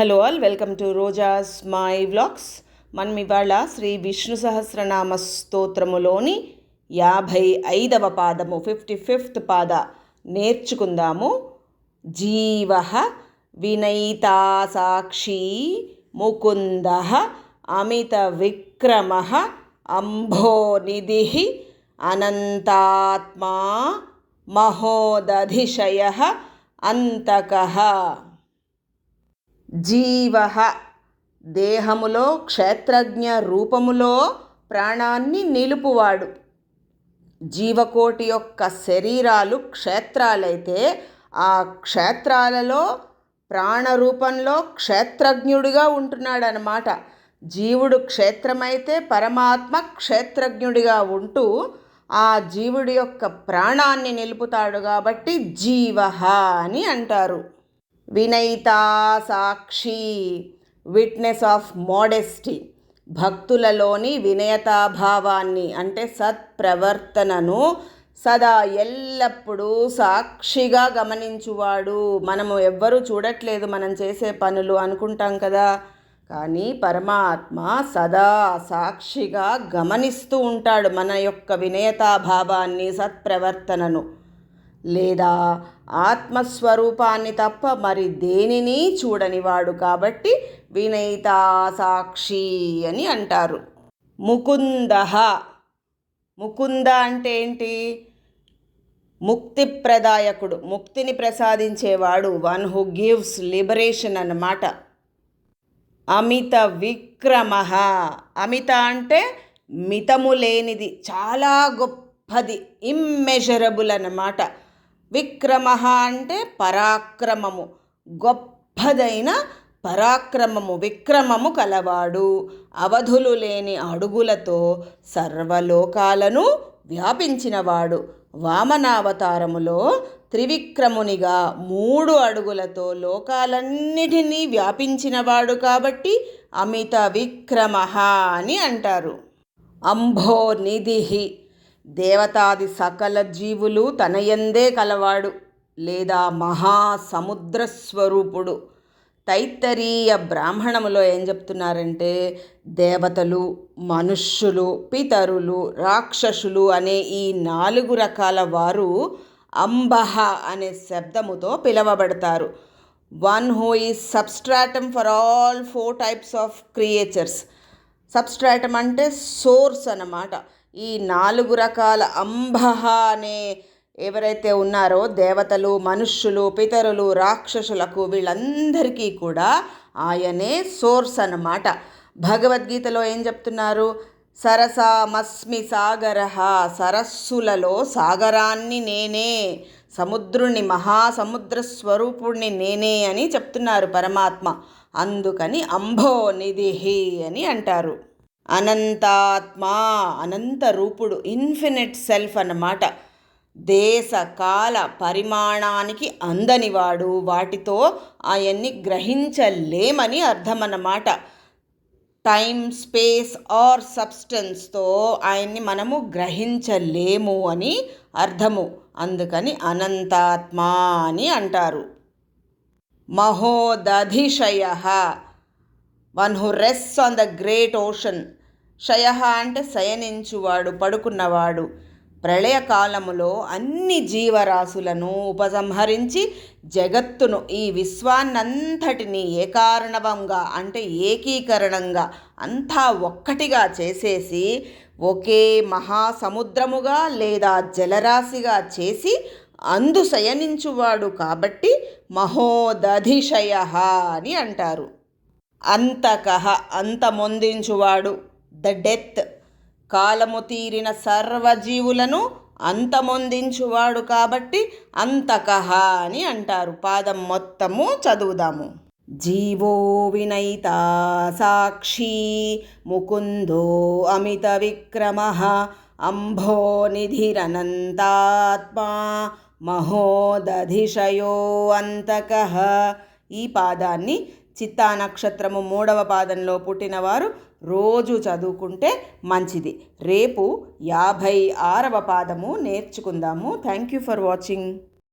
Hello all welcome to Roja's my vlogs మనం ఇవాళ శ్రీ విష్ణు సహస్రనామ స్తోత్రములోని యాభై ఐదవ పాదము ఫిఫ్టీ ఫిఫ్త్ పాద నేర్చుకుందాము. జీవ వినయితా సాక్షి ముకుంద అమిత విక్రమ అంభోనిధి అనంతాత్మా మహోదధిశయ అంతక. జీవ దేహములో క్షేత్రజ్ఞ రూపములో ప్రాణాన్ని నిలుపువాడు. జీవకోటి యొక్క శరీరాలు క్షేత్రాలైతే ఆ క్షేత్రాలలో ప్రాణరూపంలో క్షేత్రజ్ఞుడిగా ఉంటున్నాడు జీవుడు క్షేత్రమైతే పరమాత్మ క్షేత్రజ్ఞుడిగా ఉంటూ ఆ జీవుడి యొక్క ప్రాణాన్ని నిలుపుతాడు కాబట్టి జీవ అని అంటారు. వినయితా సాక్షి విట్నెస్ ఆఫ్ మోడెస్టీ భక్తులలోని వినయతాభావాన్ని అంటే సత్ప్రవర్తనను సదా ఎల్లప్పుడూ సాక్షిగా గమనించువాడు. మనము ఎవ్వరూ చూడట్లేదు మనం చేసే పనులు అనుకుంటాం కదా. కానీ పరమాత్మ సదా సాక్షిగా గమనిస్తూ ఉంటాడు మన యొక్క వినయతాభావాన్ని సత్ప్రవర్తనను. లేదా ఆత్మస్వరూపాన్ని తప్ప మరి దేనిని చూడనివాడు కాబట్టి వినయితా సాక్షి అని అంటారు. ముకుంద. ముకుంద అంటే ఏంటి? ముక్తిప్రదాయకుడు. ముక్తిని ప్రసాదించేవాడు. వన్ హూ గివ్స్ లిబరేషన్ అన్నమాట. అమిత విక్రమ. అమిత అంటే మితము లేనిది. చాలా గొప్పది. ఇమ్మెజరబుల్ అన్నమాట. విక్రమ అంటే పరాక్రమము. గొప్పదైన పరాక్రమము విక్రమము కలవాడు. అవధులు లేని అడుగులతో సర్వలోకాలను వ్యాపించినవాడు. వామనావతారములో త్రివిక్రమునిగా మూడు అడుగులతో లోకాలన్నిటినీ వ్యాపించినవాడు కాబట్టి అమిత విక్రమ అని అంటారు. అంభో నిధి దేవతాది సకల జీవులు తనయందే కలవాడు లేదా మహాసముద్ర స్వరూపుడు తైత్తరీయ బ్రాహ్మణములో ఏం చెప్తున్నారంటే దేవతలు మనుష్యులు పితరులు రాక్షసులు అనే ఈ నాలుగు రకాల వారు అంబహ అనే శబ్దముతో పిలవబడతారు. One who is substratum for all four types of creatures substratum అంటే సోర్స్ అన్నమాట. ఈ నాలుగు రకాల అంబహ అనే ఎవరైతే ఉన్నారో దేవతలు మనుష్యులు పితరులు రాక్షసులకు వీళ్ళందరికీ కూడా ఆయనే సోర్స్ అన్నమాట. భగవద్గీతలో ఏం చెప్తున్నారు? సరసామస్మి సాగర సరస్సులలో సాగరాన్ని నేనే సముద్రుని మహాసముద్ర స్వరూపుణ్ణి నేనే అని చెప్తున్నారు పరమాత్మ. అందుకని అంభో నిధి అని అంటారు. అనంతాత్మా అనంత రూపుడు ఇన్ఫినిట్ సెల్ఫ్ అన్నమాట. దేశ కాల పరిమాణానికి అందనివాడు వాటితో ఆయన్ని గ్రహించలేమని అర్థం అన్నమాట టైం స్పేస్ ఆర్ సబ్స్టెన్స్తో ఆయన్ని మనము గ్రహించలేము అని అర్థము. అందుకని అనంతాత్మ అని అంటారు. మహోదధిశయ one who rests on the great ocean. శయ అంటే శయనించువాడు పడుకున్నవాడు. ప్రళయకాలములో అన్ని జీవరాశులను ఉపసంహరించి జగత్తును ఈ విశ్వాన్నంతటిని ఏకారణవంగా అంటే ఏకీకరణంగా అంతా ఒక్కటిగా చేసేసి ఒకే మహాసముద్రముగా లేదా జలరాశిగా చేసి అందు శయనించువాడు కాబట్టి మహోదధిశయ అని అంటారు. అంతకహ అంతమొందించువాడు. The death. కాలము తీరిన సర్వజీవులను అంతమొందించువాడు కాబట్టి అంతకహ అని అంటారు. పాదం మొత్తము చదువుదాము. జీవో వినయిత సాక్షి ముకుందో అమిత విక్రమ అంభో నిధిరనంతాత్మా మహోదధిశయో అంతక ఈ పాదాన్ని చిత్తా నక్షత్రము మూడవ పాదంలో పుట్టినవారు రోజు చదువుకుంటే మంచిది. రేపు యాభై ఆరవ పాదము నేర్చుకుందాము. Thank you for watching